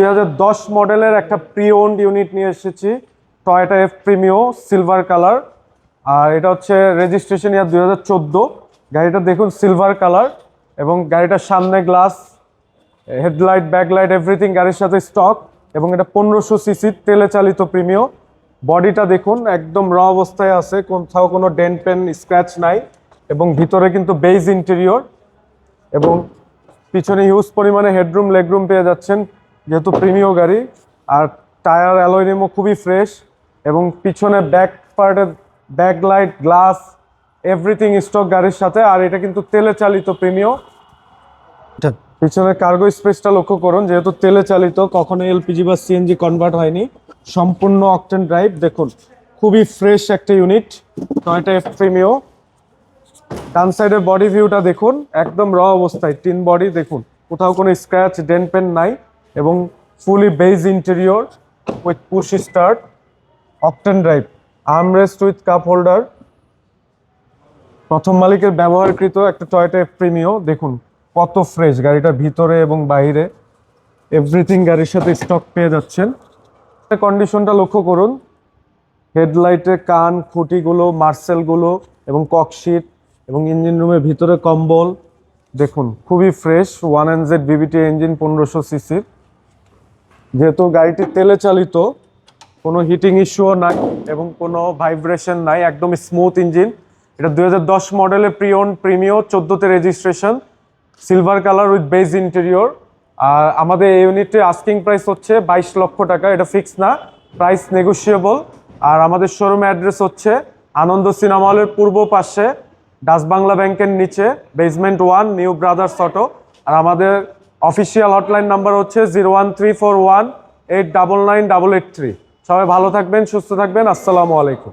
দুই হাজার দশ মডেলের একটা প্রি ওন্ড ইউনিট নিয়ে এসেছি Toyota F Premio silver colour আর এটা হচ্ছে রেজিস্ট্রেশন ইয়ার দুই হাজার চোদ্দ। গাড়িটা দেখুন সিলভার কালার এবং গাড়িটার সামনে গ্লাস হেডলাইট ব্যাকলাইট এভরিথিং গাড়ির সাথে স্টক এবং এটা পনেরোশো সিসি তেলে চালিত প্রিমিও বডিটা দেখুন একদম র অবস্থায় আছে, কোথাও কোনো ডেন্ট পেন স্ক্র্যাচ নাই এবং ভিতরে কিন্তু বেজ ইন্টেরিয়র এবং পিছনে হিউজ পরিমাণে হেডরুম লেগরুম পেয়ে যাচ্ছেন। যেহেতু প্রিমিয় গাড়ি আর টায়ার অ্যালোয়রিমও খুবই ফ্রেশ এবং পিছনে ব্যাক পার্টের ব্যাকলাইট গ্লাস এভরিথিং স্টক গাড়ির সাথে আর এটা কিন্তু তেলে চালিত প্রিমিয় পিছনে কার্গো স্পেসটা লক্ষ্য করুন যেহেতু তেলে চালিত কখনো এলপিজি বা সিএনজি কনভার্ট হয়নি। সম্পূর্ণ অকটেন ড্রাইভ দেখুন খুবই ফ্রেশ একটা ইউনিট টয়টা এফ প্রিমিও ডান সাইডের বডি ভিউটা দেখুন একদম র অবস্থায় টিন বডি দেখুন কোথাও কোনো স্ক্র্যাচ ডেন পেন নাই। এবং fully beige interior with push start octane drive armrest with cup holder প্রথম মালিকের ব্যবহারকৃত একটা টয়টা প্রিমিও দেখুন কত ফ্রেশ গাড়িটার ভিতরে এবং বাইরে। এভরিথিং গাড়ির সাথে স্টক পেয়ে যাচ্ছেন। কন্ডিশনটা লক্ষ্য করুন। হেডলাইটে কান, খুঁটিগুলো মার্সেলগুলো এবং ককশিট এবং ইঞ্জিন রুমের ভিতরে কম্বল, দেখুন খুবই fresh one N Z VVT engine পনেরোশো সিসির যেহেতু গাড়িটি তেলে চালিত, কোনো হিটিং ইস্যুও নাই এবং কোনো ভাইব্রেশন নাই, একদম স্মুথ ইঞ্জিন এটা দু হাজার দশ মডেলের প্রিয়ন Premio চোদ্দোতে registration silver colour with beige interior আর আমাদের এই ইউনিটের আস্কিং প্রাইস হচ্ছে বাইশ লক্ষ টাকা, এটা ফিক্স না প্রাইস নেগোসিয়েবল আর আমাদের শোরুম অ্যাড্রেস হচ্ছে আনন্দ সিনেমা হলের পূর্ব পাশে ডাচ বাংলা ব্যাংকের নিচে basement one New Brothers Auto আর আমাদের অফিসিয়াল হটলাইন নাম্বার হচ্ছে zero one three four one eight double nine double eight three সবাই ভালো থাকবেন, সুস্থ থাকবেন, আসসালামু আলাইকুম।